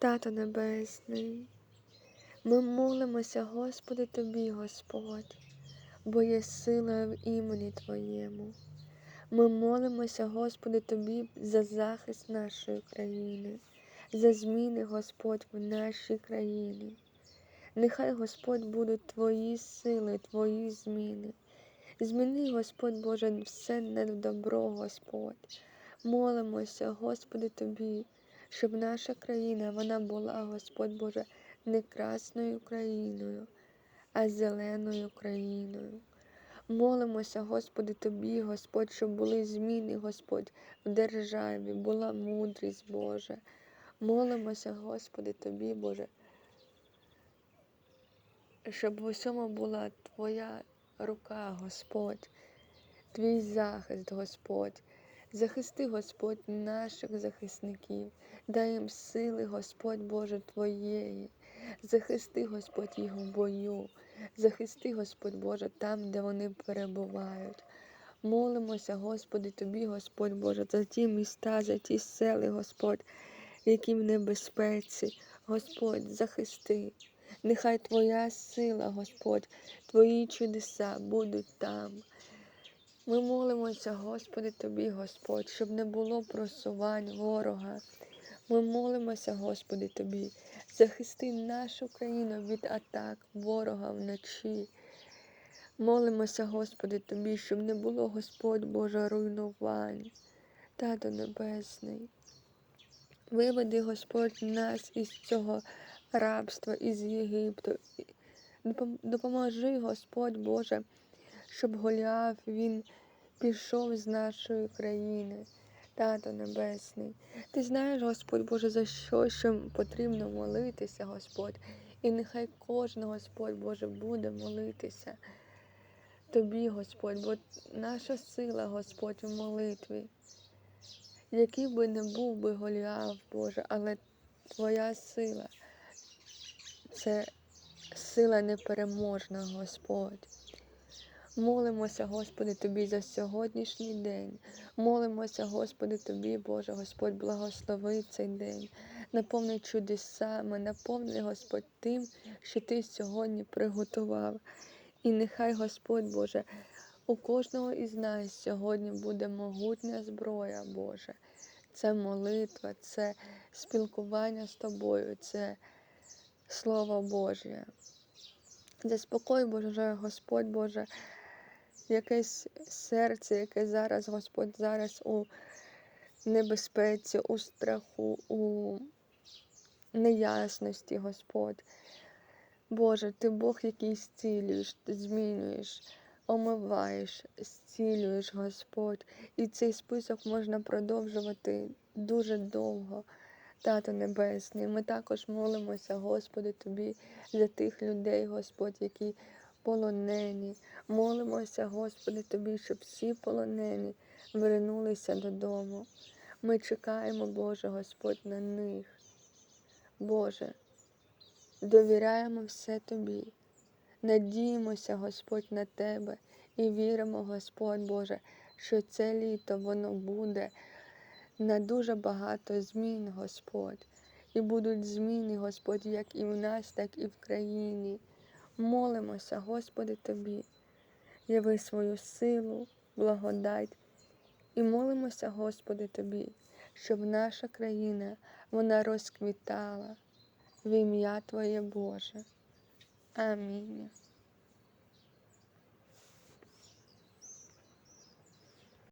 Тато Небесний, ми молимося, Господи, Тобі, Господь, бо є сила в імені Твоєму. Ми молимося, Господи, Тобі за захист нашої країни, за зміни, Господь, в нашій країні. Нехай, Господь, будуть Твої сили, Твої зміни. Зміни, Господь Боже, все не в добро, Господь. Молимося, Господи, Тобі, щоб наша країна вона була, Господь Боже, не красною країною, а зеленою країною. Молимося, Господи, Тобі, Господь, щоб були зміни, Господь, в державі, була мудрість, Боже. Молимося, Господи, Тобі, Боже, щоб в усьому була Твоя рука, Господь, Твій захист, Господь. Захисти, Господь, наших захисників, дай їм сили, Господь Боже, Твоєї. Захисти, Господь, їх в бою, захисти, Господь Боже, там, де вони перебувають. Молимося, Господи, Тобі, Господь Боже, за ті міста, за ті сели, Господь, які в небезпеці. Господь, захисти. Нехай Твоя сила, Господь, Твої чудеса будуть там. Ми молимося, Господи, Тобі, Господь, щоб не було просувань ворога. Ми молимося, Господи, Тобі, захисти нашу країну від атак ворога вночі. Молимося, Господи, Тобі, щоб не було, Господь Боже, руйнувань, Тато Небесний. Виведи, Господь, нас із цього рабства, із Єгипту. Допоможи, Господь Боже, щоб Голіаф він пішов з нашої країни. Тато Небесний. Ти знаєш, Господь Боже, за що що потрібно молитися, Господь. І нехай кожен Господь Боже буде молитися Тобі, Господь, бо наша сила, Господь, у молитві. Який би не був би Голіаф, Боже, але Твоя сила це сила непереможна, Господь. Молимося, Господи, Тобі за сьогоднішній день. Молимося, Господи, Тобі, Боже, Господь, благослови цей день, наповни чудесами, наповни, Господь, тим, що Ти сьогодні приготував. І нехай, Господь Боже, у кожного із нас сьогодні буде могутня зброя, Боже. Це молитва, це спілкування з тобою, це Слово Боже. Заспокой, Боже, Господь Боже якесь серце, яке зараз, Господь, зараз у небезпеці, у страху, у неясності, Господь. Боже, ти Бог, який зцілюєш, ти змінюєш, омиваєш, зцілюєш, Господь. І цей список можна продовжувати дуже довго. Тато Небесний, ми також молимося, Господи, Тобі за тих людей, Господь, які полонені. Молимося, Господи, Тобі, щоб всі полонені вернулися додому. Ми чекаємо, Боже, Господь, на них. Боже, довіряємо все Тобі. Надіємося, Господь, на Тебе і віримо, Господь Боже, що це літо воно буде на дуже багато змін, Господь. І будуть зміни, Господь, як і в нас, так і в країні. Молимося, Господи, Тобі, яви свою силу, благодать і молимося, Господи, Тобі, щоб наша країна вона розквітала в ім'я Твоє Боже. Амінь.